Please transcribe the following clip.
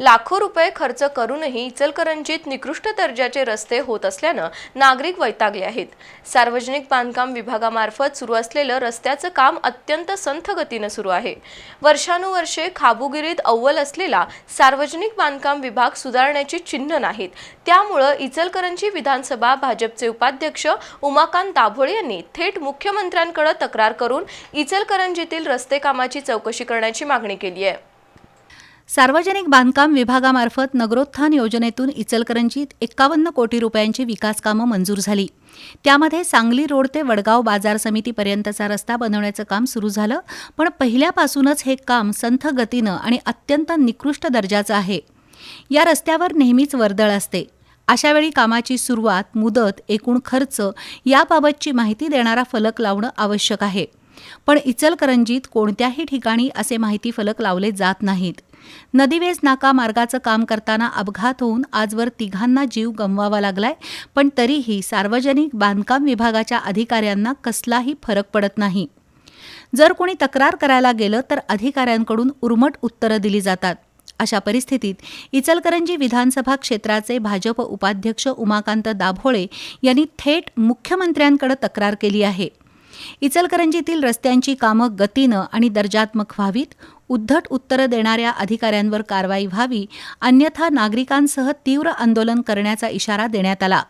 लाखो रुपये खर्च करूनही इचलकरंजीत निकृष्ट दर्जाचे रस्ते होत असल्यानं नागरिक वैतागले आहेत. सार्वजनिक बांधकाम विभागामार्फत सुरू असलेलं रस्त्याचं काम अत्यंत संथ गतीनं सुरू आहे. वर्षानुवर्षे खाबुगिरीत अव्वल असलेला सार्वजनिक बांधकाम विभाग सुधारण्याची चिन्ह नाहीत. त्यामुळं इचलकरंजी विधानसभा भाजपचे उपाध्यक्ष उमाकांत दाभोळे यांनी थेट मुख्यमंत्र्यांकडे तक्रार करून इचलकरंजीतील रस्ते कामाची चौकशी करण्याची मागणी केली आहे. सार्वजनिक बांधकाम विभागामार्फत नगरोत्थान योजनेतून इचलकरंजीत एकावन्न कोटी रुपयांची विकास कामं मंजूर झाली. त्यामध्ये सांगली रोड ते वडगाव बाजार समितीपर्यंतचा रस्ता बनवण्याचं काम सुरू झालं पण पहिल्यापासूनच हे काम संथ गतीनं आणि अत्यंत निकृष्ट दर्जाचं आहे. या रस्त्यावर नेहमीच वर्दळ असते. अशावेळी कामाची सुरुवात मुदत एकूण खर्च याबाबतची माहिती देणारा फलक लावणं आवश्यक आहे. पण इचलकरंजीत कोणत्याही ठिकाणी असे माहिती फलक लावले जात नाहीत. नदीवेस नाका मार्गाचं काम करताना अपघात होऊन आजवर तिघांना जीव गमवावा लागलाय पण तरीही सार्वजनिक बांधकाम विभागाच्या अधिकाऱ्यांना कसलाही फरक पडत नाही. जर कोणी तक्रार करायला गेलं तर अधिकाऱ्यांकडून उर्मट उत्तरं दिली जातात. अशा परिस्थितीत इचलकरंजी विधानसभा क्षेत्राचे भाजप उपाध्यक्ष उमाकांत दाभोळे यांनी थेट मुख्यमंत्र्यांकडे तक्रार केली आहे. इचलकरंजीतील रस्त्यांची कामं गतीनं आणि दर्जात्मक व्हावीत उद्धट उत्तरं देणाऱ्या अधिकाऱ्यांवर कारवाई व्हावी अन्यथा नागरिकांसह तीव्र आंदोलन करण्याचा इशारा देण्यात आला.